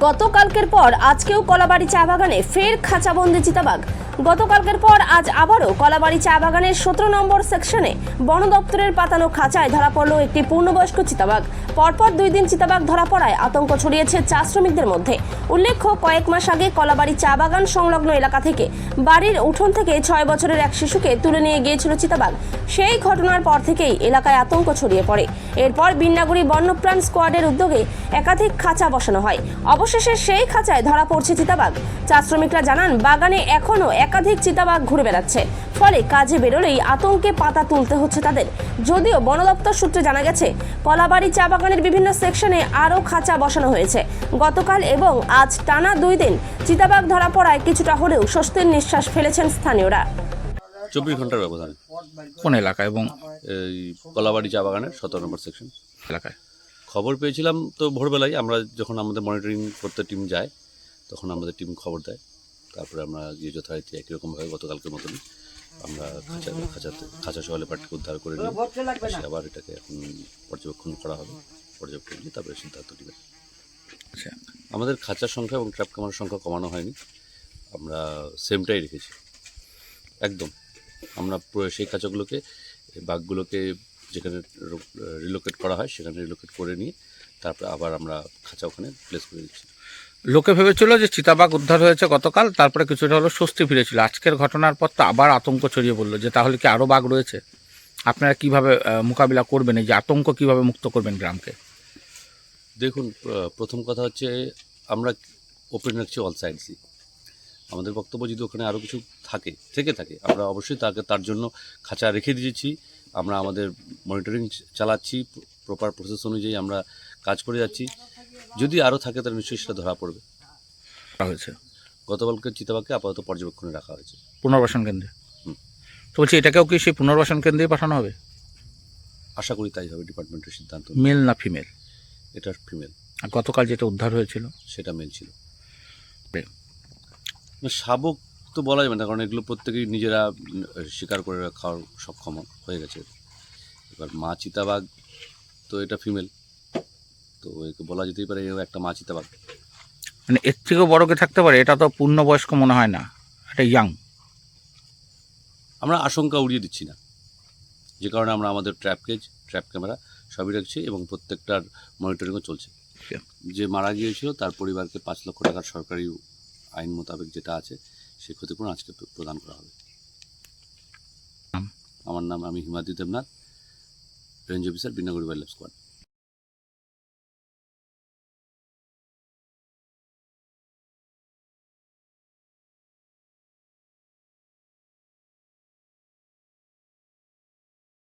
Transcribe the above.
গতকালকের পর আজকেও কলাবাড়ি চা বাগানে ফের খাঁচাবন্দি চিতাবাঘ। গতকালকের পর আজ আবারও কলাবাড়ি চা বাগানের সতেরো নম্বর সেকশনে বন দপ্তরের পাতানো খাঁচায় ধরা পড়ল একটি পূর্ণবয়স্ক চিতাবাঘ। পরপর দুই দিন চিতাবাঘ ধরা পড়ায় আতঙ্ক ছড়িয়েছে চা শ্রমিকদের মধ্যে। উল্লেখ্য, কয়েক মাস আগে কলাবাড়ি চা বাগান সংলগ্ন এলাকা থেকে বাড়ির উঠোন থেকে ছয় বছরের এক শিশুকে তুলে নিয়ে গিয়েছিল চিতাবাঘ। সেই ঘটনার পর থেকেই এলাকায় আতঙ্ক ছড়িয়ে পড়ে। এরপর বিন্নাগুড়ি বন্যপ্রাণ স্কোয়াডের উদ্যোগে একাধিক খাঁচা বসানো হয়। অবশেষে সেই খাঁচায় ধরা পড়ছে চিতাবাঘ। চা শ্রমিকরা জানান, বাগানে এখনও একাধিক চিতাবাঘ ঘুরে বেড়াচ্ছে। ফলে কাজে বেরোলেই আতঙ্কে পাতা তুলতে হচ্ছে তাদের। যদিও বন দপ্তর সূত্রে জানা গেছে কলাবাড়ি চা বাগানের বিভিন্ন সেকশনে আরও খাঁচা বসানো হয়েছে। গতকাল এবং আজ টানা দুই দিন চিতাবাঘ ধরা পড়ায় কিছুটা হলেও স্বস্তির নিঃশ্বাস ফেলেছেন স্থানীয়রা। চব্বিশ ঘণ্টার ব্যবধানে। কোন এলাকা এবং? এই কলাবাড়ি চা বাগানের সতেরো নম্বর সেকশন। এলাকায়। খবর পেয়েছিলাম তো ভোরবেলায়। আমরা যখন আমাদের মনিটরিং করতে টিম যায় তখন আমাদের টিম খবর দেয়। তারপরে আমরা গিয়ে যথারীতি একই রকমভাবে গতকালকের মতন আমরা খাঁচা খাঁচাতে খাঁচা সহ লেপারটিকে উদ্ধার করে নিই আবার এটাকে এখন পর্যবেক্ষণ করা হবে। পর্যবেক্ষণ নিয়ে তারপরে সিদ্ধান্ত নেবে আচ্ছা। আমাদের খাঁচার সংখ্যা এবং ট্র্যাপ ক্যামেরার সংখ্যা কমানো হয়নি। আমরা সেমটাই রেখেছি। একদম। আমরা সেই খাঁচাগুলোকে বাঘগুলোকে যেখানে রিলোকেট করা হয় সেখানে রিলোকেট করে নিয়ে তারপরে আবার আমরা খাঁচা ওখানে প্লেস করে দিচ্ছি। লোকে ভেবেছিল যে চিতাবাঘ উদ্ধার হয়েছে গতকাল, তারপরে কিছুটা হলো স্বস্তি ফিরেছিল। আজকের ঘটনার পর তো আবার আতঙ্ক ছড়িয়ে পড়ল যে তাহলে কি আরও বাঘ রয়েছে? আপনারা কীভাবে মোকাবিলা করবেন? এই যে আতঙ্ক কীভাবে মুক্ত করবেন গ্রামকে? দেখুন প্রথম কথা হচ্ছে আমরা ওপেন রাখছি অল সাইডসই আমাদের বক্তব্য যদি ওখানে আরও কিছু থাকে, থেকে থাকে, আমরা অবশ্যই তাকে, তার জন্য খাঁচা রেখে দিয়েছি। আমরা আমাদের মনিটরিং চালাচ্ছি প্রপার প্রসেস অনুযায়ী আমরা কাজ করে যাচ্ছি। যদি আরও থাকে তাহলে নিশ্চয়ই সেটা ধরা পড়বে। হয়েছে। গতকালকে চিতাবাঘকে আপাতত পর্যবেক্ষণে রাখা হয়েছে। পুনর্বাসন কেন্দ্রে? হুম। তো বলছি এটাকেও কি সেই পুনর্বাসন কেন্দ্রে পাঠানো হবে? আশা করি তাই হবে ডিপার্টমেন্টের সিদ্ধান্ত। মেল না ফিমেল? এটা ফিমেল। আর গতকাল যেটা উদ্ধার হয়েছিল? সেটা মেল ছিল। শাবক তো বলা যাবে না কারণ এগুলো প্রত্যেকেই নিজেরা শিকার করে খাওয়ার সক্ষম হয়ে গেছে। এবার মা চিতাবাঘ তো এটা ফিমেল। তো একে বলা যেতেই পারে এও একটা মা চিতাবাঘ মানে এর থেকেও বড় কে থাকতে পারে এটা তো পূর্ণবয়স্ক মনে হয় না এটা ইয়াং আমরা আশঙ্কা উড়িয়ে দিচ্ছি না। যে কারণে আমরা আমাদের ট্র্যাপ কেজ ট্র্যাপ ক্যামেরা সবই রাখছি এবং প্রত্যেকটার মনিটরিংও চলছে। যে মারা গিয়েছিল তার পরিবারকে পাঁচ লক্ষ টাকার সরকারি আইন মোতাবেক যেটা আছে সেই ক্ষতিপূরণ আজকে প্রদান করা হবে। আমার নাম আমি Himadri Debnath range officer Binaguri wildlife squad